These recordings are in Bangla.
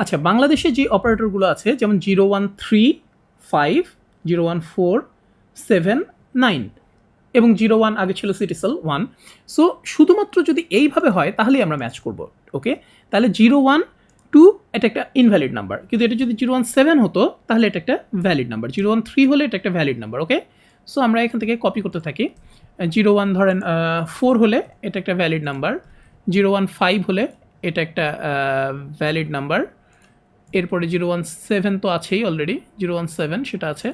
আচ্ছা বাংলাদেশে যে অপারেটরগুলো আছে, যেমন zero one three five, zero one four seven nine, এবং জিরো ওয়ান আগে ছিল সিটিসেল ওয়ান। সো, শুধুমাত্র যদি এইভাবে হয় তাহলেই আমরা ম্যাচ করব, ওকে? তাহলে জিরো ওয়ান টু, এটা একটা ইনভ্যালিড নাম্বার। কিন্তু এটা যদি জিরো ওয়ান সেভেন হতো, তাহলে এটা একটা valid number. Zero one three হলে এটা একটা ভ্যালিড নাম্বার, ওকে? সো, আমরা এখান থেকে কপি করতে থাকি। জিরো ওয়ান ধরেন ফোর হলে এটা একটা valid number. Zero one five হলে এটা একটা ভ্যালিড নাম্বার। এরপরে জিরো ওয়ান সেভেন তো আছেই অলরেডি জিরো ওয়ান সেভেন সেটা আছে।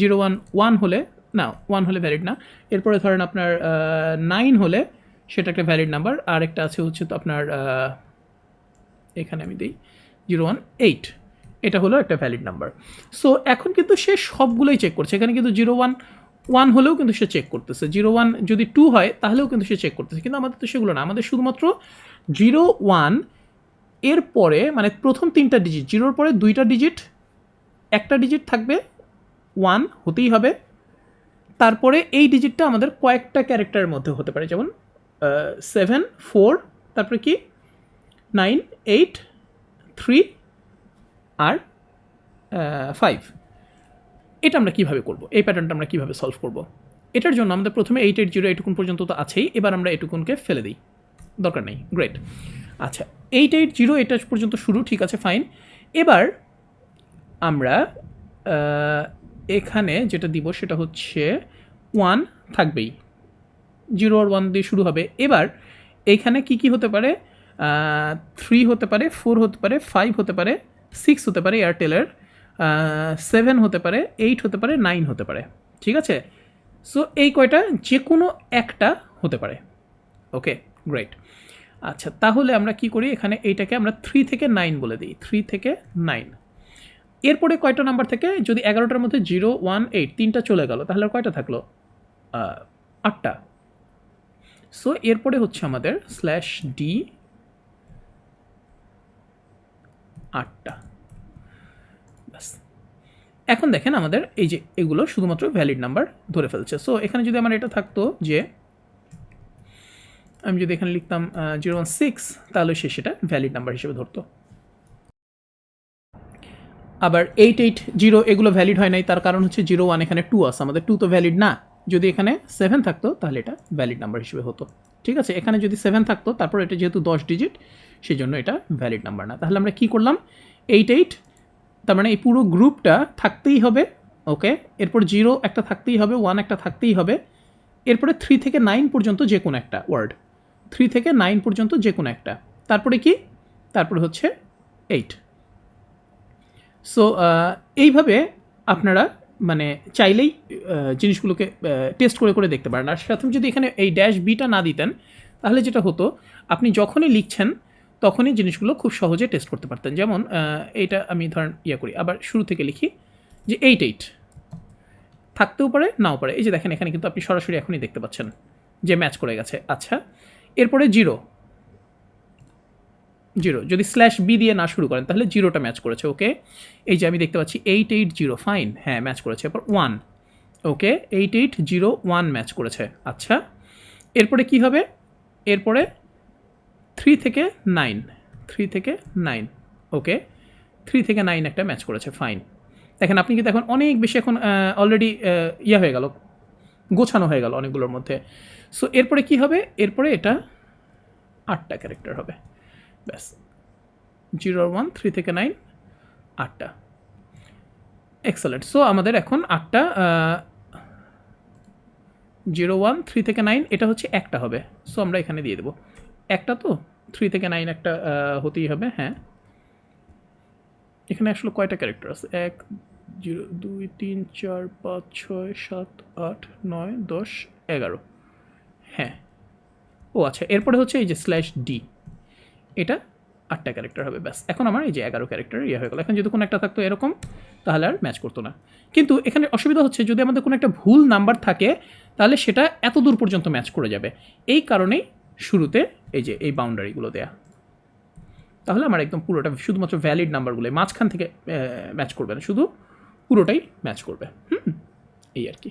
জিরো ওয়ান ওয়ান হলে, না ওয়ান হলে ভ্যালিড না। এরপরে ধরেন আপনার নাইন হলে সেটা একটা ভ্যালিড নাম্বার আর একটা আছে হচ্ছে তো আপনার এখানে আমি দিই, জিরো ওয়ান এইট, এটা হলো একটা ভ্যালিড নাম্বার সো এখন কিন্তু সে সবগুলোই চেক করছে। এখানে কিন্তু জিরো ওয়ান ওয়ান হলেও কিন্তু সে চেক করতেছে। জিরো ওয়ান যদি টু হয়, তাহলেও কিন্তু সে চেক করতেছে। কিন্তু আমাদের তো সেগুলো না। আমাদের শুধুমাত্র জিরো ওয়ান এর পরে মানে প্রথম তিনটা ডিজিট জিরোর পরে দুইটা ডিজিট একটা ডিজিট থাকবে ওয়ান হতেই হবে। তারপরে এই ডিজিটটা আমাদের কয়েকটা ক্যারেক্টারের মধ্যে হতে পারে, যেমন সেভেন ফোর তারপরে কি? নাইন এইট থ্রি আর ফাইভ এটা আমরা কীভাবে করব? এই প্যাটার্নটা আমরা কীভাবে সলভ করব? এটার জন্য আমাদের প্রথমে এইট এইট জিরো এইটুকুন পর্যন্ত তো আছেই, এবার আমরা এটুকুনকে ফেলে দিই। দরকার নেই। গ্রেট আচ্ছা এইট এইট জিরো এটা পর্যন্ত শুরু, ঠিক আছে ফাইন এবার আমরা এখানে যেটা দিব সেটা হচ্ছে ওয়ান থাকবেই। জিরো আর ওয়ান দিয়ে শুরু হবে। এবার এইখানে কি কি হতে পারে? থ্রি হতে পারে ফোর হতে পারে ফাইভ হতে পারে সিক্স হতে পারে এয়ারটেলের সেভেন হতে পারে এইট হতে পারে নাইন হতে পারে। ঠিক আছে? সো এই কয়টা? যে কোনো একটা হতে পারে। ওকে গ্রেট আচ্ছা তাহলে আমরা কি করি? এখানে এইটাকে আমরা থ্রি থেকে নাইন বলে দিই। থ্রি থেকে নাইন এরপরে কয়টা নাম্বার থেকে? যদি এগারোটার মধ্যে জিরো ওয়ান এইট তিনটা চলে গেল, তাহলে কয়টা থাকল? আটটা। সো এরপরে হচ্ছে আমাদের স্ল্যাশ ডি আটটা। ব্যাস। এখন দেখেন আমাদের এই যে এগুলো শুধুমাত্র ভ্যালিড নাম্বার ধরে ফেলছে। সো এখানে যদি আমার এটা থাকতো যে আমি যদি এখানে লিখতাম জিরো ওয়ান সিক্স, তাহলে সে সেটা ভ্যালিড নাম্বার হিসেবে ধরতো। আবার এইট এইট জিরো এগুলো ভ্যালিড হয় নাই, তার কারণ হচ্ছে জিরো ওয়ান এখানে টু আছে, আমাদের টু তো ভ্যালিড না। যদি এখানে সেভেন থাকতো, তাহলে এটা ভ্যালিড নাম্বার হিসেবে হতো। ঠিক আছে, এখানে যদি সেভেন থাকতো, তারপর এটা যেহেতু দশ ডিজিট সেই জন্য এটা ভ্যালিড নাম্বার না। তাহলে আমরা কি করলাম? এইট এইট তার মানে এই পুরো গ্রুপটা থাকতেই হবে ওকে এরপর জিরো একটা থাকতেই হবে ওয়ান একটা থাকতেই হবে। এরপরে থ্রি থেকে নাইন পর্যন্ত যে কোনো একটা ওয়ার্ড থ্রি থেকে নাইন পর্যন্ত যে কোনো একটা। তারপরে কি? তারপরে হচ্ছে এইট সো এইভাবে আপনারা মানে চাইলেই জিনিসগুলোকে টেস্ট করে করে দেখতে পারেন। আর সাথে যদি এখানে এই ড্যাশ বিটা না দিতেন, তাহলে যেটা হতো, আপনি যখনই লিখছেন, তখনই জিনিসগুলো খুব সহজে টেস্ট করতে পারতেন। যেমন এইটা আমি ধরেন ইয়ে করি। আবার শুরু থেকে লিখি যে এইট এইট থাকতেও পারে, নাও পারে। এই যে দেখেন, এখানে কিন্তু আপনি সরাসরি এখনই দেখতে পাচ্ছেন যে ম্যাচ করে গেছে। আচ্ছা এরপরে জিরো। জিরো। যদি স্ল্যাশ বি দিয়ে না শুরু করেন, তাহলে জিরোটা ম্যাচ করেছে ওকে এই যে আমি দেখতে পাচ্ছি এইট এইট জিরো ফাইন হ্যাঁ ম্যাচ করেছে। এরপর one okay eight eight zero one match করেছে। আচ্ছা এরপরে কি হবে? এরপরে থ্রি থেকে নাইন থ্রি থেকে নাইন ওকে থ্রি থেকে নাইন একটা ম্যাচ করেছে ফাইন দেখেন, আপনি কিন্তু এখন অনেক বেশি এখন অলরেডি ইয়ে হয়ে গেল, গোছানো হয়ে গেল অনেকগুলোর মধ্যে। সো এরপরে কি হবে? এরপরে এটা আটটা ক্যারেক্টার হবে। ব্যাস। জিরো ওয়ান থ্রি থেকে নাইন আটটা। এক্সেলেন্ট সো আমাদের এখন আটটা জিরো ওয়ান থ্রি থেকে নাইন এটা হচ্ছে একটা হবে। সো আমরা এখানে দিয়ে দেবো। একটা তো? থ্রি থেকে নাইন একটা হতেই হবে হ্যাঁ। এখানে আসলে কয়টা ক্যারেক্টার আছে? এক জিরো দুই, তিন, চার, পাঁচ, ছয়, সাত, আট, নয়, দশ, এগারো। ও আচ্ছা এরপরে হচ্ছে এই যে স্ল্যাশ ডি এটা আটটা ক্যারেক্টার হবে, ব্যাস। এখন আমার এই যে এগারো ক্যারেক্টার ইয়ে হয়ে গেল। এখন যদি কোনো একটা থাকতো এরকম, তাহলে আর ম্যাচ করতো না। কিন্তু এখানে অসুবিধা হচ্ছে, যদি আমাদের কোনো একটা ভুল নাম্বার থাকে, তাহলে সেটা এত দূর পর্যন্ত ম্যাচ করে যাবে। এই কারণেই শুরুতে এই যে এই বাউন্ডারিগুলো দেয়া। তাহলে আমার একদম পুরোটা শুধুমাত্র ভ্যালিড নাম্বারগুলো মাঝখান থেকে ম্যাচ করবে না, শুধু পুরোটাই ম্যাচ করবে। হুম, এই আর কি।